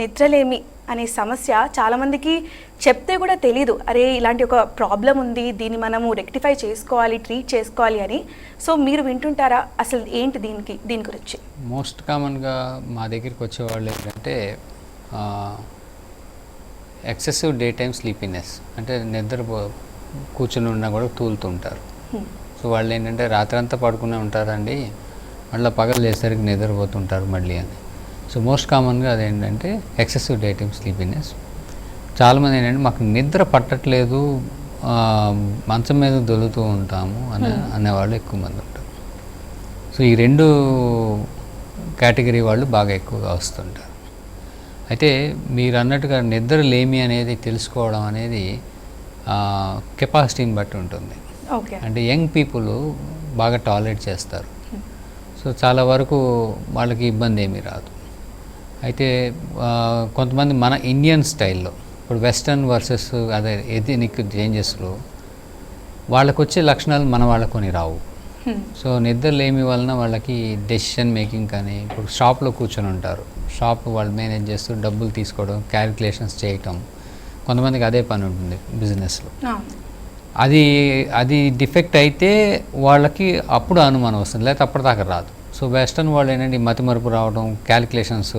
నిద్రలేమి అనే సమస్య చాలామందికి చెప్తే కూడా తెలీదు. అరే ఇలాంటి ఒక ప్రాబ్లం ఉంది దీన్ని మనము రెక్టిఫై చేసుకోవాలి ట్రీట్ చేసుకోవాలి అని. సో మీరు వింటుంటారా? అసలు ఏంటి దీనికి దీని గురించి? మోస్ట్ కామన్గా మా దగ్గరికి వచ్చేవాళ్ళు ఏంటంటే ఎక్సెసివ్ డే టైమ్ స్లీపీనెస్. అంటే నిద్ర కూర్చుని ఉన్నా కూడా తూలుతుంటారు. సో వాళ్ళు ఏంటంటే రాత్రంతా పడుకునే ఉంటారండి. మళ్ళీ పగలు లేసరికి నిద్రపోతుంటారు మళ్ళీ అని. సో మోస్ట్ కామన్గా అదేంటంటే ఎక్సెసివ్ డే టైమ్ స్లీపీనెస్ చాలామంది ఏంటంటే మాకు నిద్ర పట్టట్లేదు మంచం మీద దొలుతూ ఉంటాము అనే అనేవాళ్ళు ఎక్కువ మంది ఉంటారు. సో ఈ రెండు కేటగిరీ వాళ్ళు బాగా ఎక్కువగా వస్తుంటారు. అయితే మీరు అన్నట్టుగా నిద్ర లేమి అనేది తెలుసుకోవడం అనేది కెపాసిటీని బట్టి ఉంటుంది. ఓకే. అంటే యంగ్ పీపుల్ బాగా టాలరేట్ చేస్తారు. సో చాలా వరకు వాళ్ళకి ఇబ్బంది ఏమీ రాదు. అయితే కొంతమంది మన ఇండియన్ స్టైల్లో ఇప్పుడు వెస్టర్న్ వర్సెస్ అదే ఎథనిక్ చేంజెస్లో వాళ్ళకు వచ్చే లక్షణాలు మన వాళ్ళకు కొన్ని రావు. సో నిద్ర లేమి వలన వాళ్ళకి డెసిషన్ మేకింగ్ కానీ ఇప్పుడు షాప్లో కూర్చొని ఉంటారు షాప్ వాళ్ళు మేనేజ్ చేస్తూ డబ్బులు తీసుకోవడం క్యాలిక్యులేషన్స్ చేయటం కొంతమందికి అదే పని ఉంటుంది బిజినెస్లో. అది అది డిఫెక్ట్ అయితే వాళ్ళకి అప్పుడు అనుమానం వస్తుంది లేకపోతే అప్పటిదాకా రాదు సో వెస్టర్న్ వాళ్ళు ఏంటంటే మతిమరుపు రావడం క్యాలిక్యులేషన్స్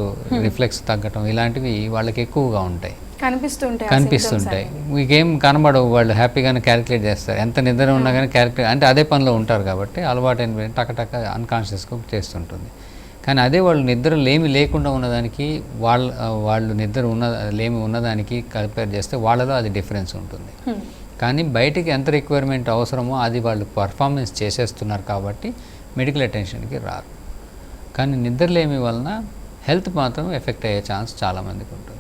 రిఫ్లెక్స్ తగ్గటం ఇలాంటివి వాళ్ళకి ఎక్కువగా ఉంటాయి. కనిపిస్తుంటాయి కనిపిస్తుంటాయి. మీకేం కనబడవు వాళ్ళు హ్యాపీగానే క్యాలిక్యులేట్ చేస్తారు. ఎంత నిద్ర ఉన్నా కానీ క్యాలిక్యులేట్ అంటే అదే పనిలో ఉంటారు కాబట్టి అలవాటు అయిన టక టక అన్కాన్షియస్గా చేస్తుంటుంది. కానీ అదే వాళ్ళు నిద్ర లేమి లేకుండా ఉన్నదానికి వాళ్ళ వాళ్ళు నిద్ర ఉన్న లేమి ఉన్నదానికి కంపేర్ చేస్తే వాళ్ళలో అది డిఫరెన్స్ ఉంటుంది. హ్మ్. కానీ బయటికి ఎంత రిక్వైర్మెంట్ అవసరమో అది వాళ్ళు పర్ఫార్మెన్స్ చేసేస్తున్నారు కాబట్టి మెడికల్ అటెన్షన్కి రారు కానీ నిద్రలేమి వలన హెల్త్ మాత్రం ఎఫెక్ట్ అయ్యే ఛాన్స్ చాలామందికి ఉంటుంది.